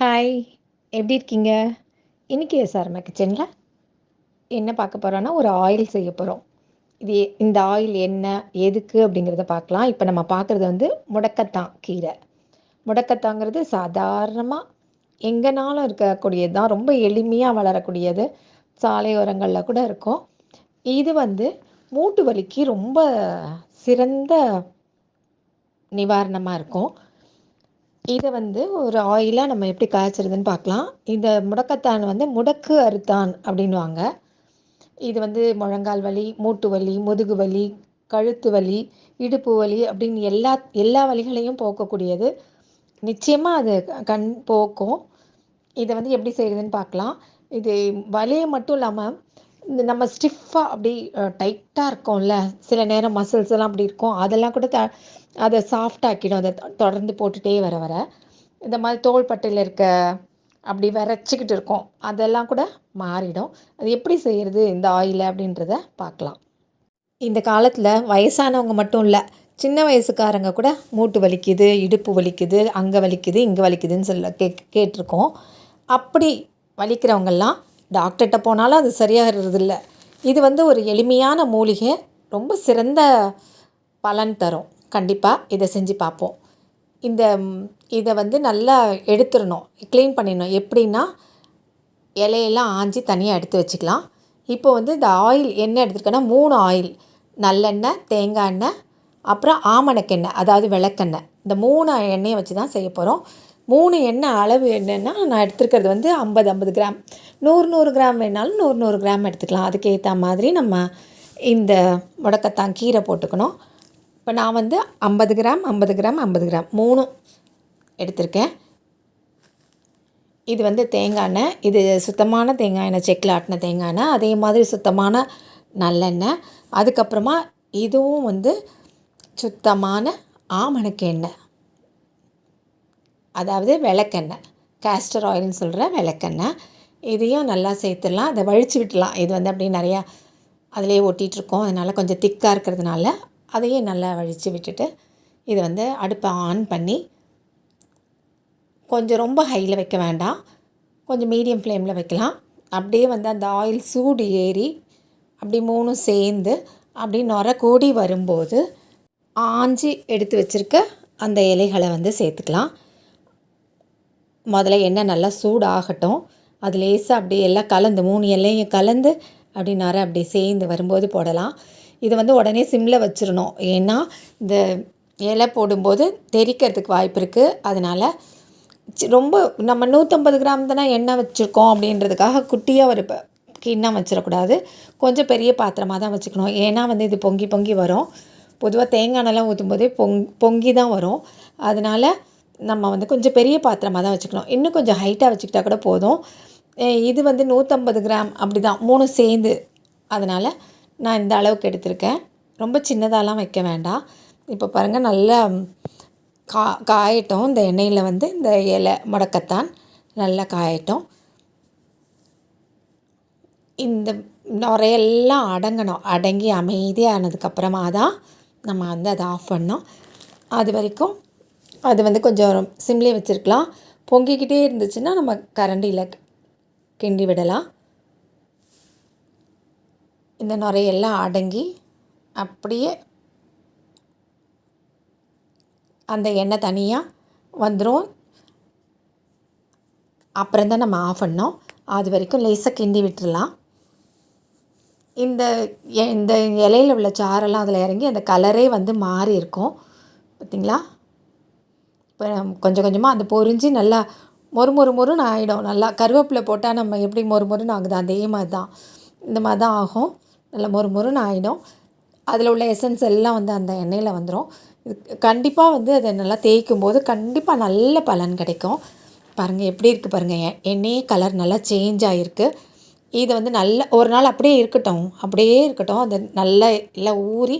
Hi எப்படி இருக்கீங்க? இன்னைக்கு எஸ்ஆர்எம் கிச்சனில் என்ன பார்க்க போகிறோன்னா ஒரு ஆயில் செய்ய போகிறோம் இது இந்த ஆயில் என்ன எதுக்கு அப்படிங்கிறத பார்க்கலாம். இப்போ நம்ம பார்க்குறது வந்து முடக்கத்தான் கீரை. முடக்கத்தாங்கிறது சாதாரணமாக எங்கேனாலும் இருக்கக்கூடியது தான் ரொம்ப எளிமையாக வளரக்கூடியது. சாலையோரங்களில் கூட இருக்கும். இது வந்து மூட்டு வலிக்கு ரொம்ப சிறந்த நிவாரணமாக இருக்கும். இதை வந்து ஒரு ஆயிலாக நம்ம எப்படி காய்ச்சறதுன்னு பார்க்கலாம் இந்த முடக்கத்தான் வந்து முடக்கு அறுத்தான் அப்படின்வாங்க இது வந்து முழங்கால் வலி மூட்டு வலி முதுகு வலி கழுத்து வலி இடுப்பு வலி அப்படின்னு எல்லா எல்லா வலிகளையும் போக்கக்கூடியது. நிச்சயமாக அது கண் போக்கும். இதை வந்து எப்படி செய்கிறதுன்னு பார்க்கலாம் இது வலியை மட்டும் இல்லாமல் இந்த நம்ம ஸ்டிஃபாக அப்படி டைட்டாக இருக்கும்ல சில நேரம் மசில்ஸ் எல்லாம் அப்படி இருக்கும் அதெல்லாம் கூட த அதை சாஃப்டாக்கிடும் அதை தொடர்ந்து போட்டுட்டே வர வர. இந்த மாதிரி தோள்பட்டையில் இருக்க அப்படி வரைச்சிக்கிட்டு இருக்கும் அதெல்லாம் கூட மாறிடும். அது எப்படி செய்கிறது இந்த ஆயிலை அப்படின்றத பார்க்கலாம். இந்த காலத்தில் வயசானவங்க மட்டும் இல்லை சின்ன வயசுக்காரங்க கூட மூட்டு வலிக்குது இடுப்பு வலிக்குது அங்கே வலிக்குது இங்கே வலிக்குதுன்னு சொல்ல கே கேட்டிருக்கோம். அப்படி வலிக்கிறவங்கெல்லாம் டாக்டர்கிட்ட போனாலும் அது சரியாகிறதில்ல. இது வந்து ஒரு எளிமையான மூலிகை ரொம்ப சிறந்த பலன் தரும். கண்டிப்பாக இதை செஞ்சு பார்ப்போம். இந்த இதை வந்து நல்லா எடுத்துடணும் க்ளீன் பண்ணிடணும். எப்படின்னா இலையெல்லாம் ஆஞ்சி தனியாக எடுத்து வச்சுக்கலாம். இப்போ வந்து இந்த ஆயில் என்ன எடுத்துருக்கேன்னா மூணு ஆயில் நல்லெண்ணெய் தேங்காய் எண்ணெய் அப்புறம் ஆமணக்கெண்ணெய் அதாவது விளக்கெண்ணெய். இந்த மூணு எண்ணெயை வச்சு தான் செய்ய போகிறோம் மூணு எண்ணெய் அளவு என்னென்னா நான் எடுத்துருக்கிறது வந்து ஐம்பது ஐம்பது கிராம். நூறு நூறு கிராம் வேணாலும் நூறு நூறு கிராம் எடுத்துக்கலாம். அதுக்கேற்ற மாதிரி நம்ம இந்த முடக்கத்தான் கீரை போட்டுக்கணும். இப்போ நான் வந்து ஐம்பது கிராம் ஐம்பது கிராம் ஐம்பது கிராம் மூணும் எடுத்திருக்கேன். இது வந்து தேங்காய் எண்ணெய். இது சுத்தமான தேங்காய் எண்ணெய் செக்கில் ஆட்டின தேங்காய் எண்ணெய். அதே மாதிரி சுத்தமான நல்லெண்ணெய் அதுக்கப்புறமா இதுவும் வந்து சுத்தமான ஆமணக்கு எண்ணெய். அதாவது விளக்கெண்ணெய். கேஸ்டர் ஆயில்னு சொல்கிற விளக்கெண்ணெய். இதையும் நல்லா சேர்த்துடலாம். அதை வழித்து விட்டுலாம் இது வந்து அப்படியே நிறையா அதிலே ஒட்டிகிட்ருக்கோம் அதனால் கொஞ்சம் திக்காக இருக்கிறதுனால அதையும் நல்லா வழித்து விட்டுட்டு இது வந்து அடுப்பை ஆன் பண்ணி கொஞ்சம் ரொம்ப ஹையில் வைக்க வேண்டாம். கொஞ்சம் மீடியம் ஃப்ளேமில் வைக்கலாம். அப்படியே வந்து அந்த ஆயில் சூடு ஏறி அப்படி மூணும் சேர்ந்து அப்படி நுர கூடி வரும்போது ஆஞ்சி எடுத்து வச்சுருக்க அந்த இலைகளை வந்து சேர்த்துக்கலாம். முதல்ல எண்ணெய் நல்லா சூடாகட்டும். அது லேசாக அப்படியே எல்லாம் கலந்து மூணு எல்லையும் கலந்து அப்படி அப்படி சேர்ந்து வரும்போது போடலாம். இது வந்து உடனே சிம்மில் வச்சிடணும். ஏன்னா இந்த இலை போடும்போது தெறிக்கிறதுக்கு வாய்ப்பு இருக்குது அதனால் ரொம்ப நம்ம நூற்றம்பது கிராம் தானே எண்ணெய் வச்சுருக்கோம் அப்படின்றதுக்காக குட்டியாக ஒரு கிண்ணம் வச்சிடக்கூடாது. கொஞ்சம் பெரிய பாத்திரமாக தான் வச்சுக்கணும். ஏன்னா வந்து இது பொங்கி பொங்கி வரும். பொதுவாக தேங்காய் எண்ணெய்லாம் ஊற்றும் போதே பொங் பொங்கி தான் வரும். அதனால் நம்ம வந்து கொஞ்சம் பெரிய பாத்திரமாக தான் வச்சுக்கணும். இன்னும் கொஞ்சம் ஹைட்டாக வச்சுக்கிட்டா கூட போதும். இது வந்து நூற்றம்பது கிராம் அப்படி தான் மூணு சேர்ந்து. அதனால் நான் இந்த அளவுக்கு எடுத்திருக்கேன். ரொம்ப சின்னதாலாம் வைக்க வேண்டாம். இப்போ பாருங்கள் நல்லா கா காயட்டும். இந்த எண்ணெயில் வந்து இந்த இலை முடக்கத்தான் நல்லா காயட்டும். இந்த நுரையெல்லாம் அடங்கணும். அடங்கி அமைதியானதுக்கப்புறமா தான் நம்ம வந்து அதை ஆஃப் பண்ணோம் அது வரைக்கும் அது வந்து கொஞ்சம் சிம்லேயே வச்சுருக்கலாம். பொங்கிக்கிட்டே இருந்துச்சுன்னா நம்ம கரண்டியில் கிண்டி விடலாம். இந்த நுரையெல்லாம் அடங்கி அப்படியே அந்த எண்ணெய் தனியாக வந்துடும் அப்புறம் தான் நம்ம ஆஃப் பண்ணோம். அது வரைக்கும் லேசாக கிண்டி விட்டுறலாம். இந்த எ- இந்த இலையில உள்ள சாரெல்லாம் அதில் இறங்கி அந்த கலரே வந்து மாறி இருக்கும் பார்த்தீங்களா கொஞ்சம் கொஞ்சமாக அந்த பொரிஞ்சு நல்லா மொறு மொறு மொறுன்னு ஆகிடும் நல்லா கருவேப்பிலை போட்டால் நம்ம எப்படி மொறு மொறுன்னு ஆகுது அதே மாதிரி தான் இந்த மாதிரி தான் ஆகும். நல்லா மொறு மொறுன்னு ஆகிடும் அதில் உள்ள எசன்ஸ் எல்லாம் வந்து அந்த எண்ணெயில் வந்துடும் இது கண்டிப்பாக வந்து அதை நல்லா தேய்க்கும் போது கண்டிப்பாக நல்ல பலன் கிடைக்கும். பாருங்கள் எப்படி இருக்குது பாருங்கள் எண்ணெயே கலர் நல்லா சேஞ்ச் ஆகிருக்கு இது வந்து நல்ல ஒரு நாள் அப்படியே இருக்கட்டும். அப்படியே இருக்கட்டும். அது நல்லா எல்லாம் ஊறி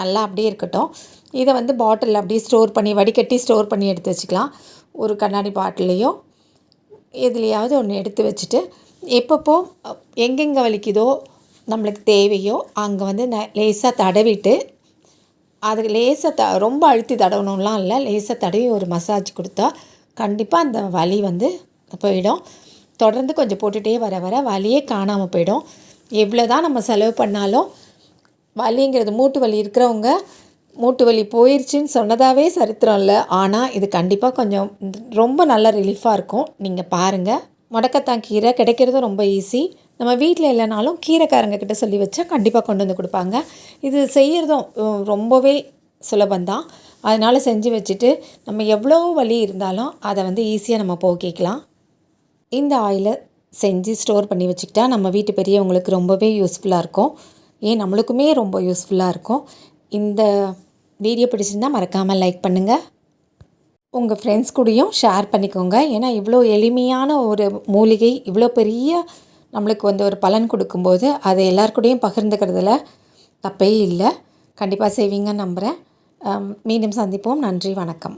நல்லா அப்படியே இருக்கட்டும். இதை வந்து பாட்டிலில் அப்படியே ஸ்டோர் பண்ணி வடிகட்டி ஸ்டோர் பண்ணி எடுத்து வச்சுக்கலாம். ஒரு கண்ணாடி பாட்டிலையோ எதுலையாவது ஒன்று எடுத்து வச்சுட்டு எப்பப்போ எங்கெங்கே வலிக்குதோ நம்மளுக்கு தேவையோ அங்கே வந்து ந லேசாக தடவிட்டு அது லேசாக த ரொம்ப அழுத்தி தடவணும்லாம் இல்லை. லேசாக தடவி ஒரு மசாஜ் கொடுத்தா கண்டிப்பாக அந்த வலி வந்து போயிடும். தொடர்ந்து கொஞ்சம் போட்டுகிட்டே வர வர வலியே காணாமல் போயிடும். எவ்வளோ தான் நம்ம செலவு பண்ணாலும் வலிங்கிறது மூட்டு வலி இருக்கிறவங்க மூட்டு வலி போயிடுச்சின்னு சொன்னதாகவே சரித்திரம் இல்லை. ஆனால் இது கண்டிப்பாக கொஞ்சம் ரொம்ப நல்ல ரிலீஃபாக இருக்கும். நீங்கள் பாருங்கள் முடக்கத்தான் கீரை. கிடைக்கிறதும் ரொம்ப ஈஸி நம்ம வீட்டில் இல்லைனாலும் கீரைக்காரங்க கிட்ட சொல்லி வச்சா கண்டிப்பாக கொண்டு வந்து கொடுப்பாங்க. இது செய்கிறதும் ரொம்பவே சுலபந்தான் அதனால் செஞ்சு வச்சுட்டு நம்ம எவ்வளோ வலி இருந்தாலும் அதை வந்து ஈஸியாக நம்ம போக்கிக்கலாம். இந்த ஆயிலை செஞ்சு ஸ்டோர் பண்ணி வச்சுக்கிட்டா நம்ம வீட்டு பெரியவங்களுக்கு ரொம்பவே யூஸ்ஃபுல்லாக இருக்கும். ஏன் நம்மளுக்குமே ரொம்ப யூஸ்ஃபுல்லாக இருக்கும். இந்த வீடியோ பிடிச்சிருந்தா மறக்காமல் லைக் பண்ணுங்கள் உங்கள் ஃப்ரெண்ட்ஸ் கூடயும் ஷேர் பண்ணிக்கோங்க. ஏன்னா இவ்வளோ எளிமையான ஒரு மூலிகை இவ்வளோ பெரிய நம்மளுக்கு வந்து ஒரு பலன் கொடுக்கும்போது அதை எல்லாருக்கூடையும் பகிர்ந்துக்கிறதுல தப்பே இல்லை. கண்டிப்பாக செய்வீங்கன்னு நம்புகிறேன் மீண்டும் சந்திப்போம். நன்றி வணக்கம்.